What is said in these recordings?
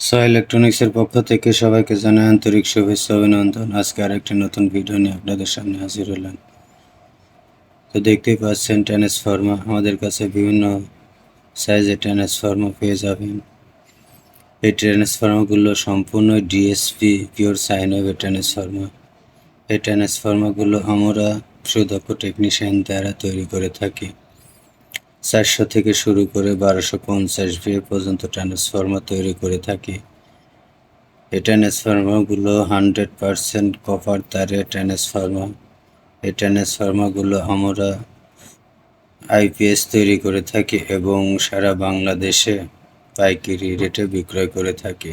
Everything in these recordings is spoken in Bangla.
সো ইলেকট্রনিক্সের পক্ষ থেকে সবাইকে জানাই আন্তরিক শুভেচ্ছা অভিনন্দন। আজকে আরেকটি নতুন ভিডিও নিয়ে আপনাদের সামনে হাজির হলাম। তো দেখতেই পাচ্ছেন ট্রান্সফর্মার আমাদের কাছে বিভিন্ন সাইজের ট্রান্সফর্মার পেয়ে যাবেন। এই ট্রান্সফর্মারগুলো সম্পূর্ণ ডিএসপি পিওর সাইন ওয়েভের ট্রান্সফর্মার এই ট্রান্সফর্মারগুলো আমরা সুদক্ষ টেকনিশিয়ান দ্বারা তৈরি করে থাকি। চারশো থেকে শুরু করে বারোশো পঞ্চাশ ভিএ পর্যন্ত ট্রান্সফর্মার তৈরি করে থাকি। এই ট্রান্সফর্মারগুলো হান্ড্রেড পারসেন্ট কপার তারের ট্রান্সফর্মার এই ট্রান্সফর্মারগুলো আমরা আইপিএস তৈরি করে থাকি এবং সারা বাংলাদেশে পাইকারি রেটে বিক্রয় করে থাকি।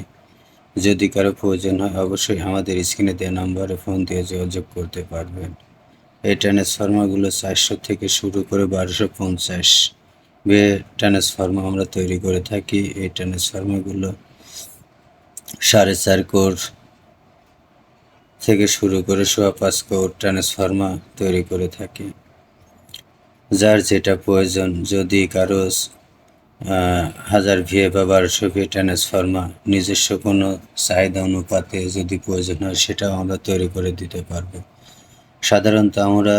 যদি কারও প্রয়োজন হয় অবশ্যই আমাদের স্ক্রিনে দেওয়া নাম্বারে ফোন দিয়ে যোগাযোগ করতে পারবেন। এই ট্রান্সফর্মারগুলো চারশো থেকে শুরু করে বারোশো পঞ্চাশ। বে ট্রান্সফর্মার আমরা তৈরি করে থাকি, এই ট্রান্সফর্মারগুলো সাড়ে চার কোর থেকে শুরু করে সোয়া পাঁচ কোর ট্রান্সফর্মার তৈরি করে থাকি। যার যেটা প্রয়োজন, যদি কারও হাজার ভিএ বা বারোশো ভিএ ট্রান্সফর্মার নিজস্ব কোনো চাহিদা অনুপাতে যদি প্রয়োজন হয়, সেটাও আমরা তৈরি করে দিতে পারব। সাধারণত আমরা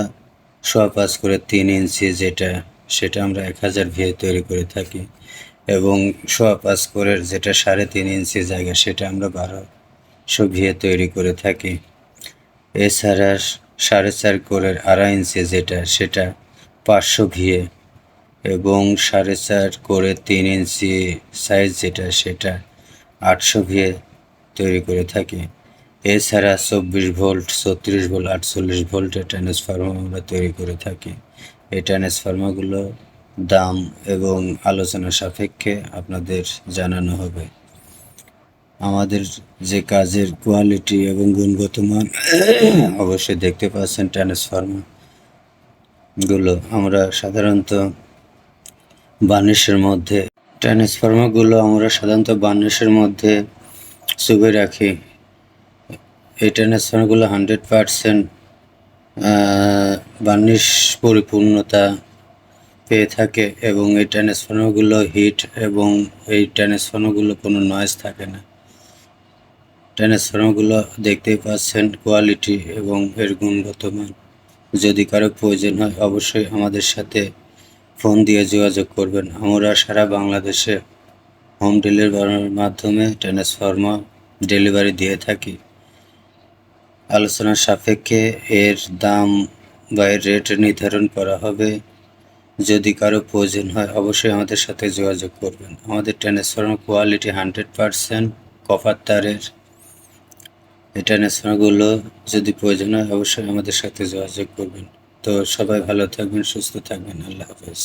সোয়া পাঁচ করে তিন ইঞ্চি যেটা সেটা আমরা এক হাজার ভিএ তৈরি করে থাকি এবং সোয়া পাঁচ করে যেটা সাড়ে তিন ইঞ্চি জায়গা সেটা আমরা বারোশো ভিএ তৈরি করে থাকি। এছাড়া সাড়ে চার কোরের আড়াই ইঞ্চি যেটা সেটা পাঁচশো ভিএ এবং সাড়ে চার করে তিন ইঞ্চি সাইজ যেটা সেটা আটশো ভিএ তৈরি করে থাকি। এছাড়া চব্বিশ ভোল্ট, ছত্রিশ ভোল্ট, আটচল্লিশ ভোল্টের ট্রান্সফর্মার আমরা তৈরি করে থাকি। এই ট্রান্সফর্মারগুলো দাম এবং আলোচনা সাপেক্ষে আপনাদের জানানো হবে। আমাদের যে কাজের কোয়ালিটি এবং গুণগত মান অবশ্যই দেখতে পাচ্ছেন ট্রান্সফর্মারগুলো আমরা সাধারণত বার্নিশের মধ্যে, ট্রান্সফর্মারগুলো আমরা সাধারণত বার্নিশের মধ্যে চুবে রাখি। এই ট্রান্সফর্মারগুলো হান্ড্রেড পারসেন্ট বার্নিশ পরিপূর্ণতা পেয়ে থাকে এবং এই ট্রান্সফর্মারগুলো হিট এবং এই ট্রান্সফর্মারগুলো কোনো নয়েজ থাকে না। ট্রান্সফর্মারগুলো দেখতেই পাচ্ছেন কোয়ালিটি এবং এর গুণগত মান যদি কারও প্রয়োজন হয়, অবশ্যই আমাদের সাথে ফোন দিয়ে যোগাযোগ করবেন। আমরা সারা বাংলাদেশে হোম ডেলিভারির মাধ্যমে ট্রান্সফর্মার ডেলিভারি দিয়ে থাকি। আলোচনার সাপেক্ষে এর দাম বা এর রেট নির্ধারণ করা হবে। যদি কারও প্রয়োজন হয়, অবশ্যই আমাদের সাথে যোগাযোগ করবেন। আমাদের transformer quality hundred percent copper তারের। এই ট্রান্সফর্মারগুলো যদি প্রয়োজন হয়, অবশ্যই আমাদের সাথে যোগাযোগ করবেন। তো সবাই ভালো থাকবেন, সুস্থ থাকবেন। আল্লাহ হাফেজ।